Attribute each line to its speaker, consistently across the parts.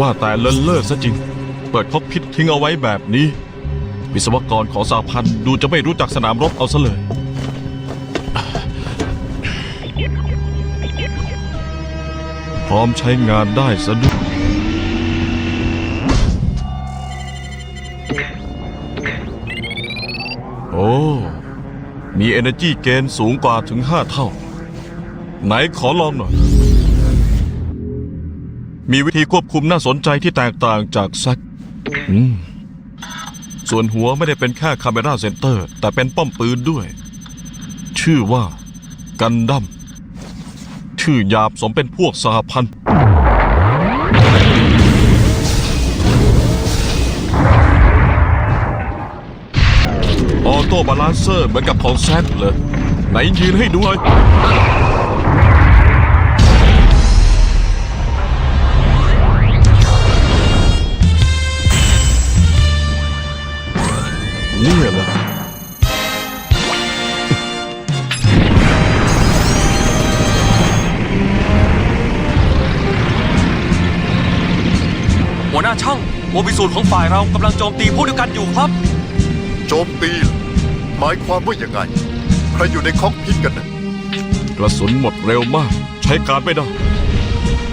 Speaker 1: ว่าแต่เลินเล่อซะจริง เปิดคอกพิษทิ้งเอาไว้แบบนี้ วิศวกรของสาพันธ์ดูจะไม่รู้จักสนามรบเอาซะเลย พร้อมใช้งานได้ซะด้วยโอ้ มี Energy เกณฑ์สูงกว่าถึง 5 เท่า ไหนขอลองหน่อย มีวิธีควบคุมน่าสนใจที่แตกต่างจากแซกอืมส่วนหัวไม่ได้เป็นแค่คาเมราเซนเตอร์ แต่เป็นป้อมปืนด้วย ชื่อว่ากันดั้มชื่อหยาบสมเป็นพวกสหพันธ์ออโต้บาลานเซอร์เหมือนกับของแซกเลย ไหนยืนให้ดูหน่อย เนี่ยนะ
Speaker 2: หัวหน้าช่างโมบิสูตรของฝ่ายเรากำลังโจมตีผู้เดียวกันอยู่ครับ
Speaker 3: โจมตีเหรอหมายความว่ายังไง ใครอยู่ในคอกพิษกันนะ
Speaker 1: กระสุนหมดเร็วมาก ใช้การไม่ได้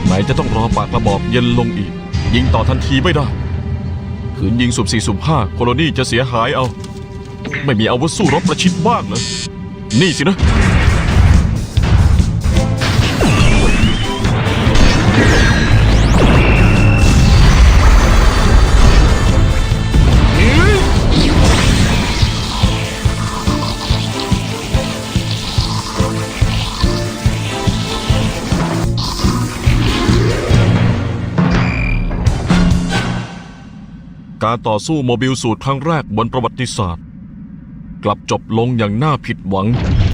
Speaker 1: ไหนจะต้องรอปากกระบอกเย็นลงอีก ยิงต่อทันทีไม่ได้ ขืนยิงสุ่มสี่สุ่มห้าโคโลนี่จะเสียหายเอา ไม่มีอาวุธสู้รบประชิดบ้างเลยนี่สินะ การต่อสู้โมบิลสูตรครั้งแรกบนประวัติศาสตร์ กลับจบลงอย่างน่าผิดหวัง